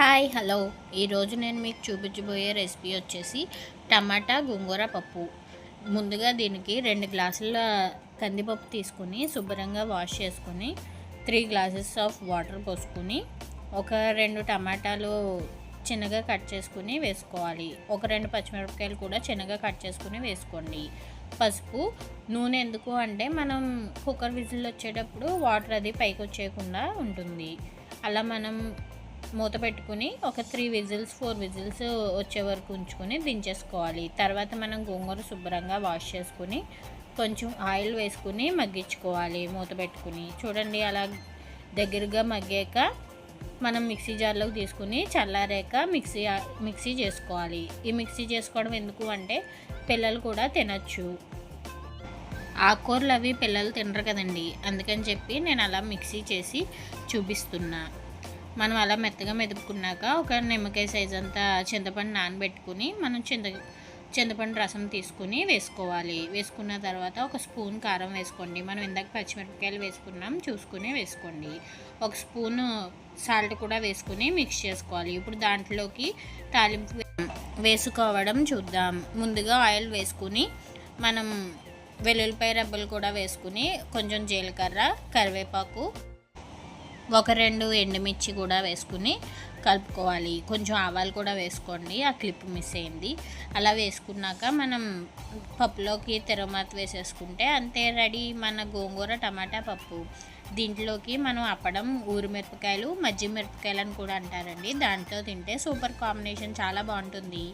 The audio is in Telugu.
Hi hello. ఈరోజు నేను మీకు చూపించబోయే రెసిపీ వచ్చేసి టమాటా గోంగూర పప్పు. ముందుగా దీనికి రెండు గ్లాసుల కందిపప్పు తీసుకుని శుభ్రంగా వాష్ చేసుకుని త్రీ గ్లాసెస్ ఆఫ్ వాటర్ పోసుకుని ఒక రెండు టమాటాలు చిన్నగా కట్ చేసుకుని వేసుకోవాలి. ఒక రెండు పచ్చిమిరపకాయలు కూడా చిన్నగా కట్ చేసుకుని వేసుకోండి. పసుపు నూనె ఎందుకు అంటే మనం కుక్కర్ విజిల్ వచ్చేటప్పుడు వాటర్ అది పైకి వచ్చేయకుండా ఉంటుంది. అలా మనం మూత పెట్టుకుని ఒక త్రీ విజిల్స్ ఫోర్ విజిల్స్ వచ్చే వరకు ఉంచుకొని దించేసుకోవాలి. తర్వాత మనం గోంగూర శుభ్రంగా వాష్ చేసుకుని కొంచెం ఆయిల్ వేసుకుని మగ్గించుకోవాలి మూత పెట్టుకుని. చూడండి అలా దగ్గరగా మగ్గాక మనం మిక్సీ జార్లోకి తీసుకుని చల్లారాక మిక్సీ మిక్సీ చేసుకోవాలి. ఈ మిక్సీ చేసుకోవడం ఎందుకు అంటే పిల్లలు కూడా తినచ్చు. ఆకుకూరలు అవి పిల్లలు తినరు కదండి. అందుకని చెప్పి నేను అలా మిక్సీ చేసి చూపిస్తున్నా. మనం అలా మెత్తగా మెదుపుకున్నాక ఒక నిమ్మకాయ సైజ్ అంతా చింతపండు నానబెట్టుకుని మనం చింత చింతపండు రసం తీసుకుని వేసుకోవాలి. వేసుకున్న తర్వాత ఒక స్పూన్ కారం వేసుకోండి. మనం ఇందాక పచ్చిమిరపకాయలు వేసుకున్నాం చూసుకుని వేసుకోండి. ఒక స్పూన్ సాల్ట్ కూడా వేసుకుని మిక్స్ చేసుకోవాలి. ఇప్పుడు దాంట్లోకి తాలింపు వేసుకోవడం చూద్దాం. ముందుగా ఆయిల్ వేసుకుని మనం వెల్లుల్లిపాయ రబ్బలు కూడా వేసుకుని కొంచెం జీలకర్ర కరివేపాకు ఒక రెండు ఎండుమిర్చి కూడా వేసుకుని కలుపుకోవాలి. కొంచెం ఆవాలు కూడా వేసుకోండి. ఆ క్లిప్ మిస్ అయింది. అలా వేసుకున్నాక మనం పప్పులోకి తెరమాత వేసేసుకుంటే అంతే రెడీ మన గోంగూర టమాటా పప్పు. దీంట్లోకి మనం అప్పడం ఊరిమిరపకాయలు మజ్జి మిరపకాయలు అని కూడా అంటారండి. దాంట్లో తింటే సూపర్ కాంబినేషన్ చాలా బాగుంటుంది.